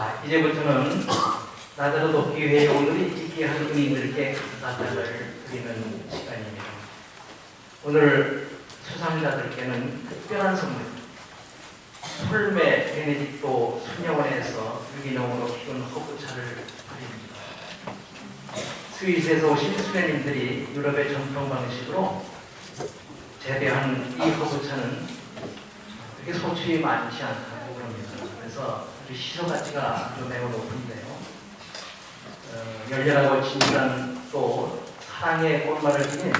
자, 이제부터는 나더러 돕기 위해 오늘이 있게 한 은인들께 감사를 드리는 시간입니다. 오늘 수상자들께는 특별한 선물, 솔메 베네딕토 수녀원에서 유기농으로 키운 허브차를 드립니다. 스위스에서 오신 수녀님들이 유럽의 전통 방식으로 재배한 이 허브차는 그렇게 소출이 많지 않다고 그럽니다. 그래서 시소 가치가 매우 높은데요. 어, 열렬하고 진실한 또 사랑의 꽃말을 지닌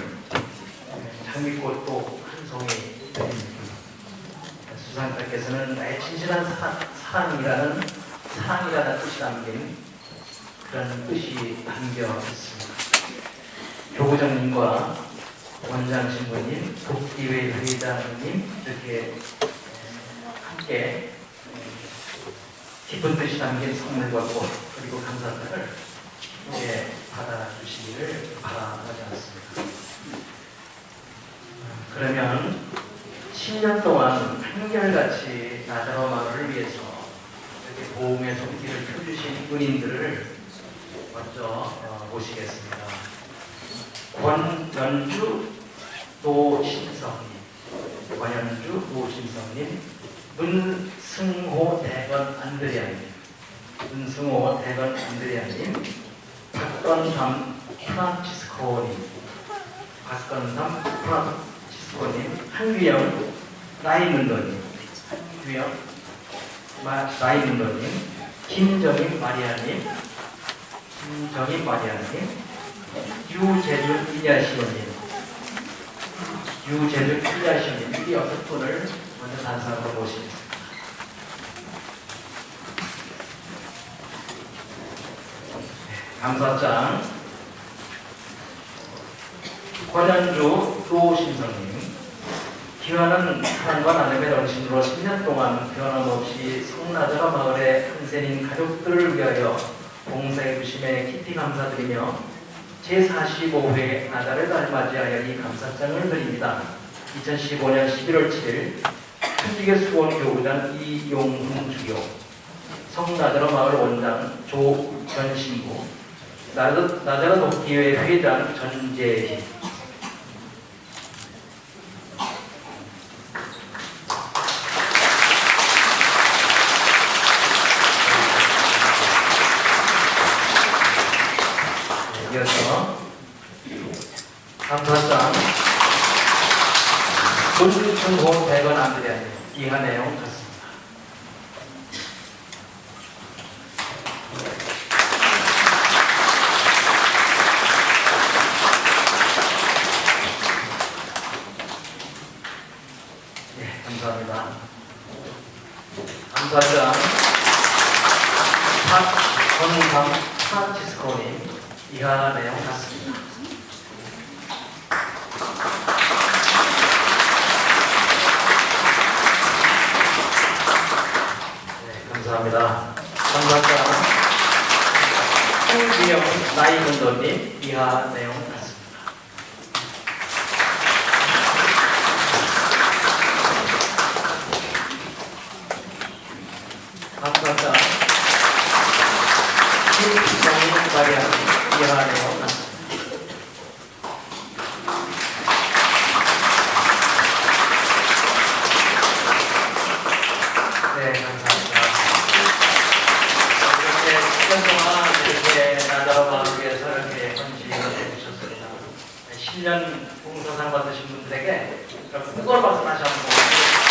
장미꽃도 한 송이 드립니다. 수상자께서는 나의 진실한 사, 사랑이라는 사랑이라는 뜻이 담긴 그런 뜻이 담겨 있습니다. 교부장님과 원장 신부님, 복지회 회장님 이렇게 함께 깊은 뜻이 담긴 선물과 꽃 그리고 감사장을 함께 받아주시기를 바라지 않습니다. 그러면 10년 동안 한결같이 나다로 마을을 위해서 이렇게 보험의 손길을 펴주신 은인들을 먼저 어, 모시겠습니다. 권연주 노신성님, 권연주 노신성님, 문승호 대건 안드레아님, 문승호 대건 안드레아님, 박건삼 프란치스코님, 박건삼 프란치스코님, 한규영 라이문더님, 한규영 마- 라이문더님, 김정임 마리아님, 김정임 마리아님, 유재준 이야시원님, 유재준 이야시원님. 이 여섯 분을 먼저 단상으로 모십니다. 네, 감사장 권현주 노신성님 기와는 하나님과 나눔의 정신으로 10년 동안 변함없이 성나더라 마을의 한센인 가족들을 위하여 봉사해 주심에 깊이 감사드리며 제45회 나달을 달 맞이하여 이 감사장을 드립니다. 2015년 11월 7일 한직의 수원 교구장 이용훈 주교 성나더러 마을 원장 조전신부 나더러 돕기회 회장 전재희. 네, 이어서 감사장 문춘호 대건 안드레아님 이하 내용 같습니다. 네, 감사합니다. 감사장 박건강 프란치스코님 이하 내용 같습니다. 네, 감사합니다. 감사합니다. 홍기영 나이문도님 이하 내용 같습니다. 감사합니다. 김정인 마리아님 이하 내용 10년 봉사상 받으신 분들에게 그걸 봐서 다시 한번